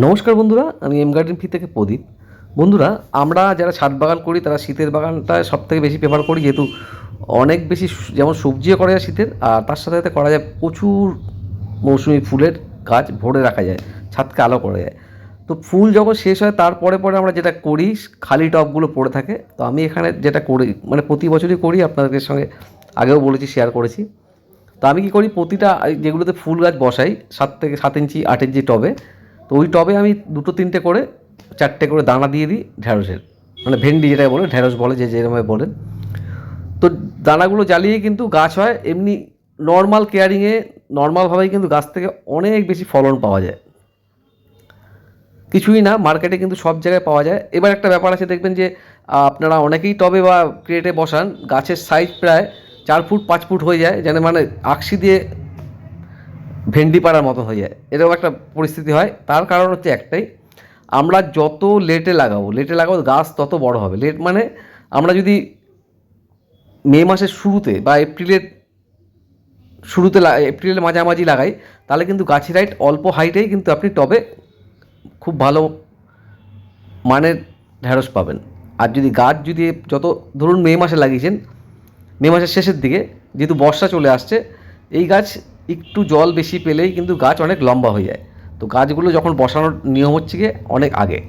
নমস্কার বন্ধুরা, আমি এম গার্ডেন ফি থেকে প্রদীপ। বন্ধুরা, আমরা যারা ছাদ বাগান করি, তারা শীতের বাগানটা সব থেকে বেশি প্রেফার করি, যেহেতু অনেক বেশি যেমন সবজিও করা যায় শীতের, আর তার সাথে সাথে করা যায় প্রচুর মৌসুমি ফুলের গাছ ভরে রাখা যায়, ছাদকে আলো করা যায়। তো ফুল যখন শেষ হয় তারপরে পরে আমরা যেটা করি, খালি টবগুলো পড়ে থাকে। তো আমি এখানে যেটা করি মানে প্রতি বছরই করি, আপনাদের সঙ্গে আগেও বলেছি শেয়ার করেছি। তো আমি কী করি, প্রতিটা, যেগুলোতে ফুল গাছ বসাই, সাত থেকে সাত ইঞ্চি, আট ইঞ্চি টবে তো ওই টবে আমি দুটো, তিনটে করে, চারটে করে দানা দিয়ে দিই ঢ্যাঁড়সের। মানে ভেন্ডি যেটা বলে, ঢ্যাঁড়স বলে, যে যেরকমভাবে বলেন। তো দানাগুলো জ্বালিয়ে কিন্তু গাছ হয়, এমনি নর্মাল কেয়ারিংয়ে নর্মালভাবেই কিন্তু গাছ থেকে অনেক বেশি ফলন পাওয়া যায়। কিছুই না মার্কেটে কিন্তু সব জায়গায় পাওয়া যায়। এবার একটা ব্যাপার আছে, দেখবেন যে, আপনারা অনেকেই টবে বা ক্রেটে বসান, গাছের সাইজ প্রায় চার ফুট, পাঁচ ফুট হয়ে যায়, যেন মানে আকশি দিয়ে ভেন্ডি পাড়ার মতো হয়ে যায়। এরকম একটা পরিস্থিতি হয়। তার কারণ হচ্ছে একটাই, আমরা যত লেটে লাগাবো লেটে লাগাবো গাছ তত বড় হবে। লেট মানে আমরা যদি মে মাসের শুরুতে বা এপ্রিলের শুরুতে এপ্রিলের মাঝামাঝি লাগাই, তাহলে কিন্তু গাছের হাইট অল্প হাইটেই কিন্তু আপনি টবে খুব ভালো মানের ঢ্যাঁড়স পাবেন। আর যদি গাছ যদি যত, ধরুন মে মাসে লাগিয়েছেন, মে মাসের শেষের দিকে যেহেতু বর্ষা চলে আসছে, এই গাছ একটু জল বেশি পেলেই কিন্তু গাছ অনেক লম্বা হয়ে যায়। তো গাছগুলো যখন বসানোর নিয়ম হচ্ছে গিয়ে অনেক আগে।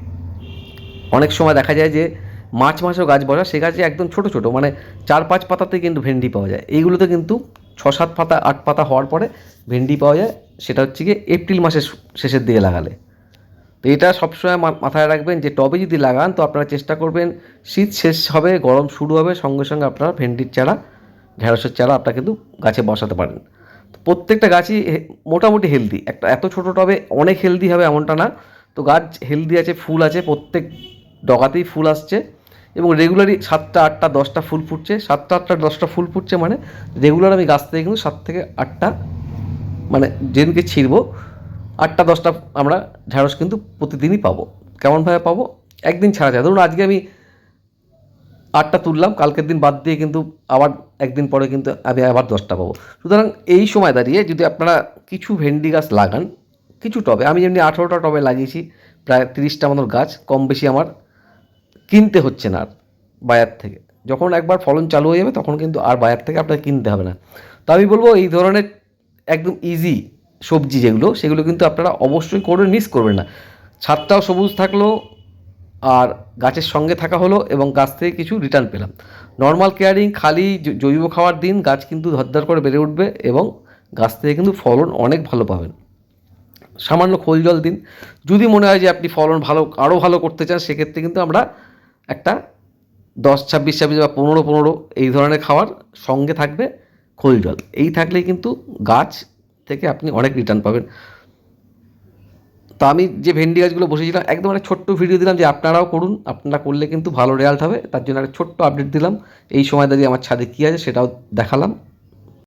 অনেক সময় দেখা যায় যে মার্চ মাসেও গাছ বসা, সে গাছে একদম ছোট ছোট মানে চার পাঁচ পাতাতে কিন্তু ভেন্ডি পাওয়া যায়। এইগুলোতে কিন্তু ছ সাত পাতা, আট পাতা হওয়ার পরে ভেন্ডি পাওয়া যায়। সেটা হচ্ছে গিয়ে এপ্রিল মাসের শেষের দিকে লাগালে। তো এটা সবসময় মাথায় রাখবেন যে টবে যদি লাগান, তো আপনারা চেষ্টা করবেন শীত শেষ হবে, গরম শুরু হবে, সঙ্গে সঙ্গে আপনারা ভেন্ডির চারা, ঢেঁড়সের চারা আপনারা কিন্তু গাছে বসাতে পারেন। প্রত্যেকটা গাছই মোটামুটি হেলদি একটা এত ছোটো টবে অনেক হেলদি হবে এমনটা না। তো গাছ হেলদি আছে, ফুল আছে, প্রত্যেক ডগাতেই ফুল আসছে। এবং রেগুলারই সাতটা, আটটা, দশটা ফুল ফুটছে। সাতটা, আটটা, দশটা ফুল ফুটছে মানে রেগুলার আমি গাছ থেকে কিন্তু সাত থেকে আটটা মানে যেদিনকে ছিঁড়বো, আটটা, দশটা আমরা ঢ্যাঁড়স কিন্তু প্রতিদিনই পাবো। কেমনভাবে পাবো? একদিন ছাড়া যায়। ধরুন আজকে আমি আটটা তুললাম, কালকের দিন বাদ দিয়ে কিন্তু আবার একদিন পরে কিন্তু আমি আবার দশটা পাবো। সুতরাং এই সময় দাঁড়িয়ে যদি আপনারা কিছু ভেন্ডি গাছ লাগান, কিছু টবে, আমি যেমনি আঠেরোটা টবে লাগিয়েছি, প্রায় তিরিশটা মতো গাছ, কম বেশি আমার কিনতে হচ্ছে না আর বাজার থেকে। যখন একবার ফলন চালু হয়ে যাবে, তখন কিন্তু আর বাজার থেকে আপনাকে কিনতে হবে না। তো আমি বলব এই ধরনের একদম ইজি সবজি যেগুলো, সেগুলো কিন্তু আপনারা অবশ্যই করে মিস করবেন না। ছাদটাও সবুজ থাকল আর গাছের সঙ্গে থাকা হলো এবং গাছ থেকে কিছু রিটার্ন পেলাম। নর্মাল কেয়ারিং খালি জৈব খাওয়ার দিন গাছ কিন্তু ধরধর করে বেড়ে উঠবে এবং গাছ থেকে কিন্তু ফলন অনেক ভালো পাবেন। সামান্য খোল জল দিন। যদি মনে হয় যে আপনি ফলন ভালো, আরও ভালো করতে চান, সেক্ষেত্রে কিন্তু আমরা একটা দশ, ছাব্বিশ ছাব্বিশ বা পনেরো পনেরো এই ধরনের খাবার সঙ্গে থাকবে খোল জল। এই থাকলেই কিন্তু গাছ থেকে আপনি অনেক রিটার্ন পাবেন। তো আমি যে ভেন্ডি গাছগুলো বসেছিলাম, একদম একটা ছোট্ট ভিডিও দিলাম যে আপনারাও করুন, আপনারা করলে কিন্তু ভালো রেজাল্ট হবে। তার জন্য একটা ছোট্ট আপডেট দিলাম। এই সময় দাঁড়িয়ে আমার ছাদে কী আছে সেটাও দেখালাম।